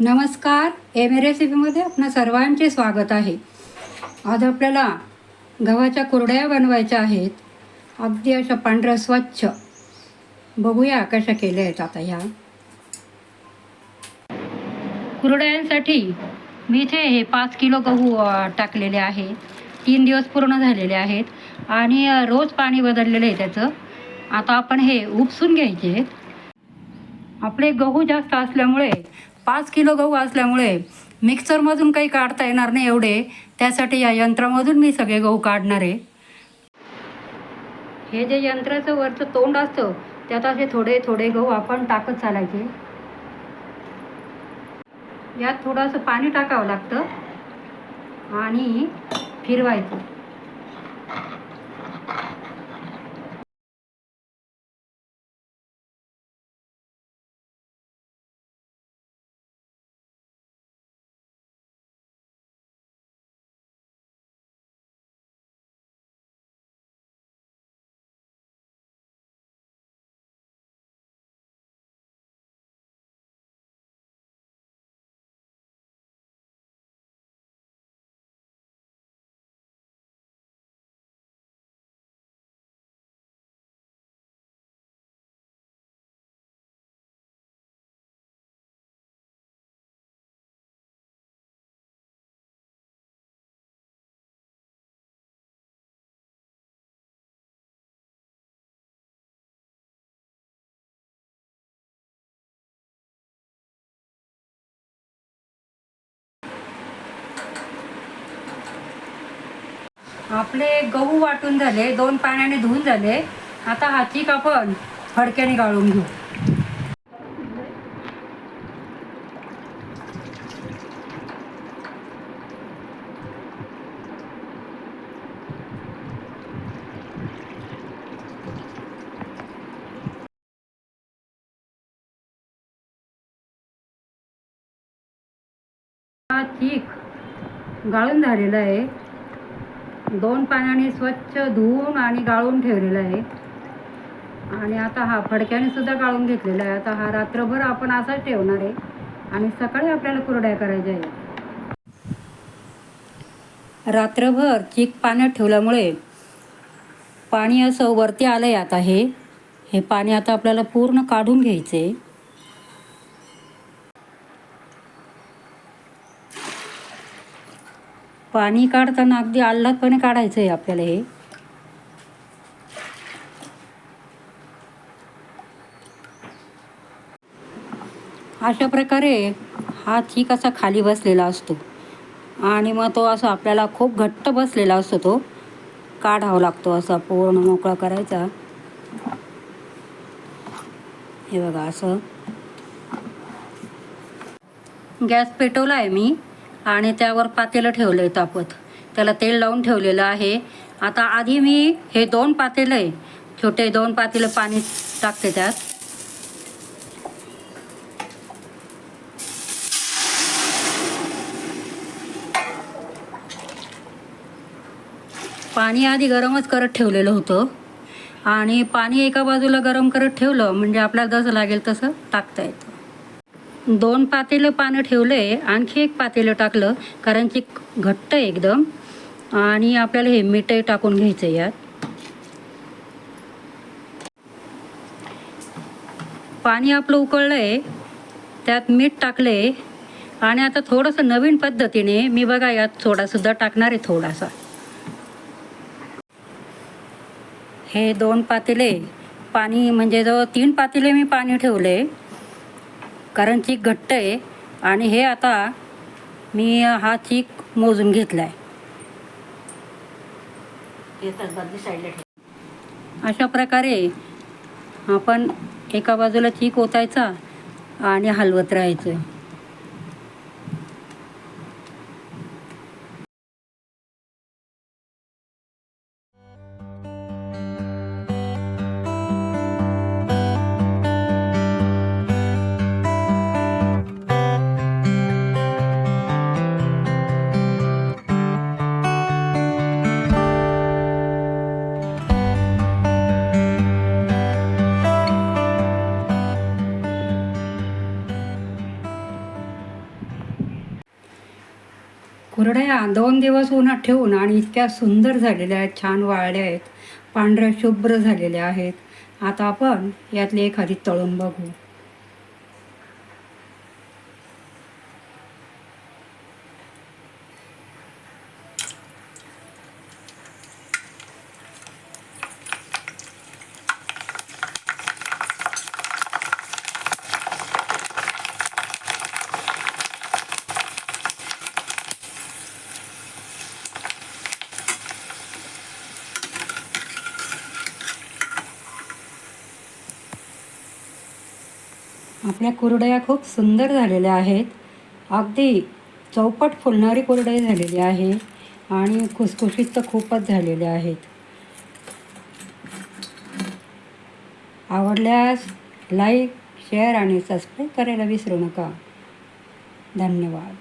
नमस्कार. एम रेसिपीमध्ये आपणा सर्वांचे स्वागत आहे. आज आपल्याला गव्हाच्या कुरड्या बनवायच्या आहेत. अगदी अशा पांढऱ्या स्वच्छ. बघूया कशा केल्या आहेत आता ह्या. कुरड्यांसाठी मी इथे हे पाच किलो गहू टाकलेले आहे. तीन दिवस पूर्ण झालेले आहेत आणि रोज पाणी बदललेलं आहे त्याचं. आता आपण हे उपसून घ्यायचे आहेत. आपले गहू जास्त असल्यामुळे पाच किलो गहू असल्यामुळे मिक्सरमधून काही काढता येणार नाही एवढे. त्यासाठी या यंत्रामधून मी सगळे गहू काढणार आहे. हे जे यंत्राचं वरचं तोंड असतं त्यात असे थोडे थोडे गहू आपण टाकत चालायचे. यात थोडंसं पाणी टाकावं लागतं आणि फिरवायचं. आपले गहू वाटून झाले दोन पाण्याने धुवून झाले. आता हाचीक आपण फडक्याने गाळून घेऊ. हा चीक गाळून झालेला आहे. दोन पाण्याने स्वच्छ धुवून आणि गाळून ठेवलेला आहे. आणि आता हा फडक्याने सुद्धा गाळून घेतलेला आहे. आता हा रात्रभर आपण असाच ठेवणार आहे. आणि सकाळी आपल्याला कुरड्या करायच्या आहे रात्रभर चीक पाण्यात ठेवल्यामुळे पाणी असं वरती आलं आहे आता हे. हे पाणी आता आपल्याला पूर्ण काढून घ्यायचं पाणी काढताना अगदी आल्हादपणे काढायचं आहे आपल्याला हे. अशा प्रकारे हा ठीक असा खाली बसलेला असतो. आणि मग तो असं आपल्याला खूप घट्ट बसलेला असतो तो. काढावा लागतो असा पूर्ण मोकळा करायचा. हे बघा असं. गॅस पेटवला आहे मी. आणि त्यावर पातेलं ठेवलं आहे तापत. त्याला तेल लावून ठेवलेलं आहे. आता आधी मी हे दोन पातेलं आहे. छोटे दोन पातेलं पाणी टाकते त्यात. पाणी आधी गरमच करत ठेवलेलं होतं. आणि पाणी एका बाजूला गरम करत ठेवलं म्हणजे आपल्याला जसं लागेल तसं टाकता येतं. दोन पातेलं पानं आहे आणखी एक पातेलं टाकलं कारण की घट्ट आहे एकदम. आणि आपल्याला हे मीठही टाकून घ्यायचं यात. पाणी आपलं उकळलं आहे त्यात मीठ टाकले आणि आता थोडंसं नवीन पद्धतीने मी बघा यात सोडासुद्धा टाकणार आहे थोडासा. हे दोन पातेले पाणी म्हणजे जवळ तीन पातेले मी पाणी ठेवले. कारण चीक घट्ट आहे आणि हे आता मी हा चीक मोजून घेतला आहे अशा प्रकारे आपण एका बाजूला चीक ओतायचा आणि हलवत राहायचं. कुरड्या दोन दिवस उन्हात ठेवून आणि इतक्या सुंदर झालेल्या आहेत छान वाळल्या आहेत पांढऱ्या शुभ्र झालेल्या आहेत. आता आपण यातली एखादी तळून बघू. आपल्या कुरडया खूप सुंदर झालेल्या आहेत. अगदी चौपट फुलणारी कुरडई झालेली आहे आणि खुसखुशीत तर खूपच झालेल्या आहेत. आवडल्यास लाईक शेअर आणि सबस्क्राईब करायला विसरू नका. धन्यवाद.